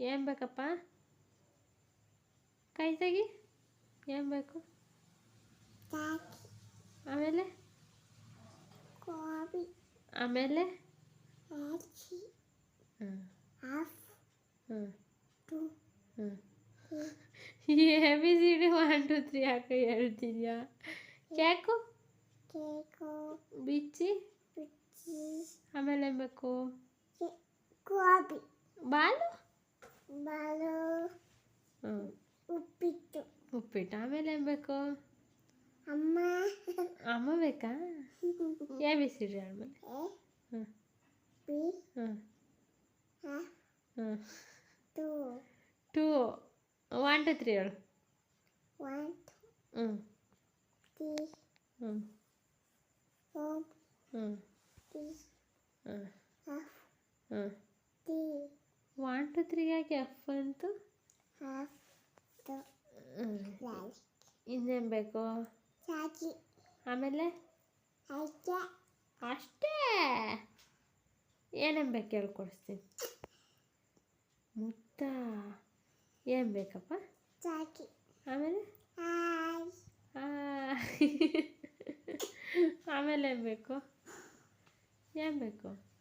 ಏನು ಬೇಕಪ್ಪ? ಕೈ ತೆಗಿ. ಏನು ಬೇಕು? ಆಮೇಲೆ? ಕಾಪಿ ಆಮೇಲೆ? A B C D one two three ಯಾಕೆ ಹೇಳ್ತಿದ್ಯಾ? Cake cake. ಬಿಚ್ಚಿ? ಬಿಚ್ಚಿ. ಆಮೇಲೆ ಬೇಕು? ಕಾಪಿ ಬಾಲು? ಬಾಲು ಉಪ್ಪಿಟ್ಟು. ಉಪ್ಪಿಟ್ಟು. ಆಮೇಲೆ ಏನು ಬೇಕು? ಅಮ್ಮ. ಅಮ್ಮ ಬೇಕಾ? ಎ ಬಿ ಸಿ ಡಿ ಆಮೇಲೆ ಎ ಹ್ಞೂ. ಹಾಂ? Two two. Two. One two three ಹೇಳು. ಒನ್ ಹ್ಞೂ. ತ್ರೀ. ಹ್ಞೂ. ಹ್ಞೂ. ಹ್ಞೂ. ಹ್ಞೂ. ತ್ರೀ. ಒನ್ ಟು ತ್ರೀ ಯಾಕೆ ಎಫ್ ಅಂತು? ಇನ್ನೇನು ಬೇಕು? ಆಮೇಲೆ? ಅಷ್ಟೇ! ಏನೇನು ಬೇಕು ಹೇಳ್ಕೊಡಿಸ್ತೀನಿ ಮುತ್ತ ಏನು ಬೇಕಪ್ಪ? ಆಮೇಲೆ? ಆಮೇಲೆ ಏನು ಬೇಕು? ಏನು ಬೇಕು?